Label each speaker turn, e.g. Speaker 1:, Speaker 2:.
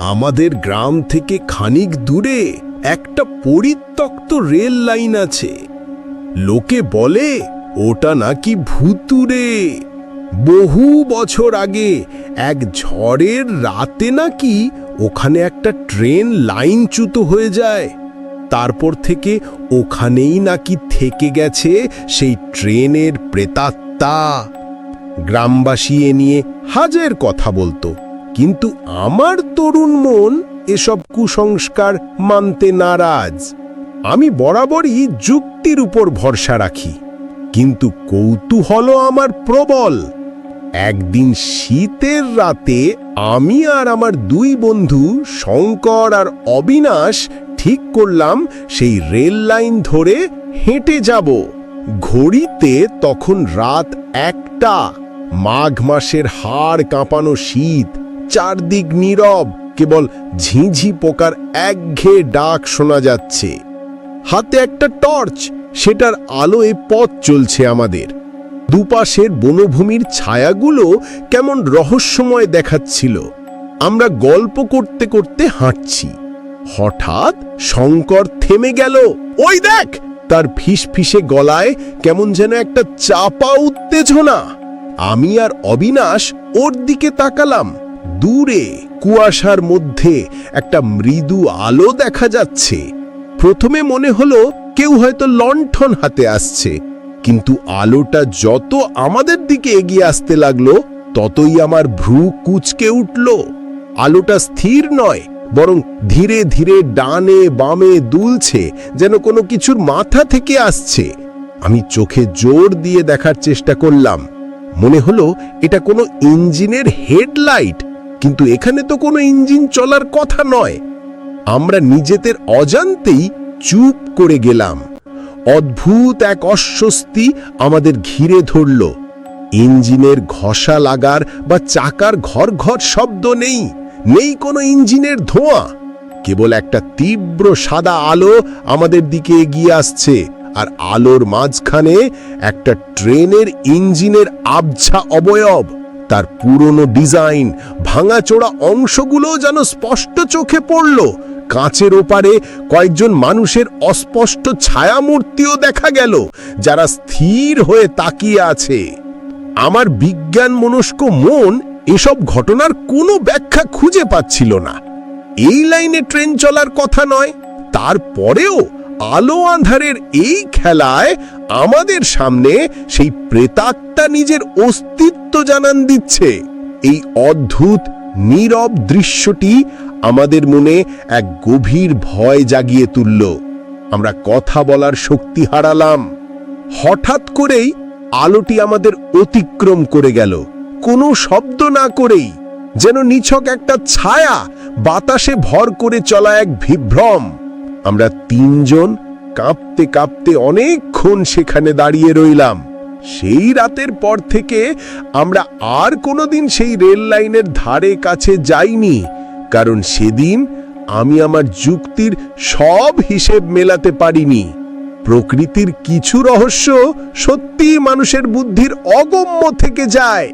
Speaker 1: আমাদের গ্রাম থেকে খানিক দূরে একটা পরিত্যক্ত রেল লাইন আছে। লোকে বলে, ওটা নাকি ভুতুরে বহু বছর আগে এক ঝড়ের রাতে নাকি ওখানে একটা ট্রেন লাইনচ্যুত হয়ে যায়। তারপর থেকে ওখানেই নাকি থেকে গেছে সেই ট্রেনের প্রেতাত্মা। গ্রামবাসী এ নিয়ে হাজার কথা বলতো। কিন্তু আমার তরুণ মন এসব কুসংস্কার মানতে নারাজ। আমি বরাবরই যুক্তির উপর ভরসা রাখি। কিন্তু কৌতূহলও আমার প্রবল। একদিন শীতের রাতে আমি আর আমার দুই বন্ধু শঙ্কর আর অবিনাশ ঠিক করলাম সেই রেল লাইন ধরে হেঁটে যাব। ঘড়িতে তখন রাত একটা। মাঘ মাসের হাড় কাঁপানো শীত। চারদিক নীরব, কেবল ঝিঝি পোকার একঘেয়ে ডাক শোনা যাচ্ছে। হাতে একটা টর্চ, সেটার আলোয় পথ চলছে আমাদের। দুপাশের বনভূমির ছায়াগুলো কেমন রহস্যময় দেখাচ্ছিল। আমরা গল্প করতে করতে হাঁটছি। হঠাৎ শঙ্কর থেমে গেল। ওই দেখ! তার ফিসফিসে গলায় কেমন যেন একটা চাপা উত্তেজনা। আমি আর অবিনাশ ওর দিকে তাকালাম। দূরে, কুয়াশার মধ্যে একটা মৃদু আলো দেখা যাচ্ছে। প্রথমে মনে হলো কেউ হয়তো লণ্ঠন হাতে আসছে, কিন্তু আলোটা যত আমাদের দিকে এগিয়ে আসতে লাগল, ততই আমার ভ্রু কুচকে উঠল। আলোটা স্থির নয়, বরং ধীরে ধীরে ডানে বামে দুলছে, যেন কোনো কিছুর মাথা থেকে আসছে। আমি চোখে জোর দিয়ে দেখার চেষ্টা করলাম। মনে হলো এটা কোনো ইঞ্জিনের হেডলাইট কিন্তু এখানে তো কোনো ইঞ্জিন চলার কথা নয়। আমরা নিজেদের অজান্তেই চুপ করে গেলাম। অদ্ভুত এক অস্বস্তি আমাদের ঘিরে ধরল। ইঞ্জিনের ঘষা লাগার বা চাকার ঘর ঘর শব্দ নেই নেই কোনো ইঞ্জিনের ধোঁয়া। কেবল একটা তীব্র সাদা আলো আমাদের দিকে এগিয়ে আসছে, আর আলোর মাঝখানে একটা ট্রেনের ইঞ্জিনের আবছা অবয়ব। তার পুরনো ডিজাইন ভাঙাচোড়া অংশগুলো যেন স্পষ্ট চোখে পড়ল। কাঁচের ওপারে কয়েকজন মানুষের অস্পষ্ট ছায়ামূর্তিও দেখা গেল, যারা স্থির হয়ে তাকিয়ে আছে। আমার বিজ্ঞান মনস্ক মন এসব ঘটনার কোনো ব্যাখ্যা খুঁজে পাচ্ছিল না। এই লাইনে ট্রেন চলার কথা নয়, তারপরেও আলো আঁধারের এই খেলায় আমাদের সামনে সেই প্রেতাত্মা নিজের অস্তিত্ব জানান দিচ্ছে। এই অদ্ভুত, নীরব দৃশ্যটি আমাদের মনে এক গভীর ভয় জাগিয়ে তুলল। আমরা কথা বলার শক্তি হারালাম। হঠাৎ করেই আলোটি আমাদের অতিক্রম করে গেল। কোনো শব্দ না করেই, যেন নিছক একটা ছায়া বাতাসে ভর করে চলা এক বিভ্রম। আমরা তিনজন কাঁপতে কাঁপতে অনেকক্ষণ সেখানে দাঁড়িয়ে রইলাম। সেই রাতের পর থেকে আমরা আর কোনোদিন সেই রেল লাইনের ধারে কাছে যাইনি, কারণ সেদিন আমি আমার যুক্তির সব হিসেব মেলাতে পারিনি। প্রকৃতির কিছু রহস্য সত্যিই মানুষের বুদ্ধির অগম্য থেকে যায়।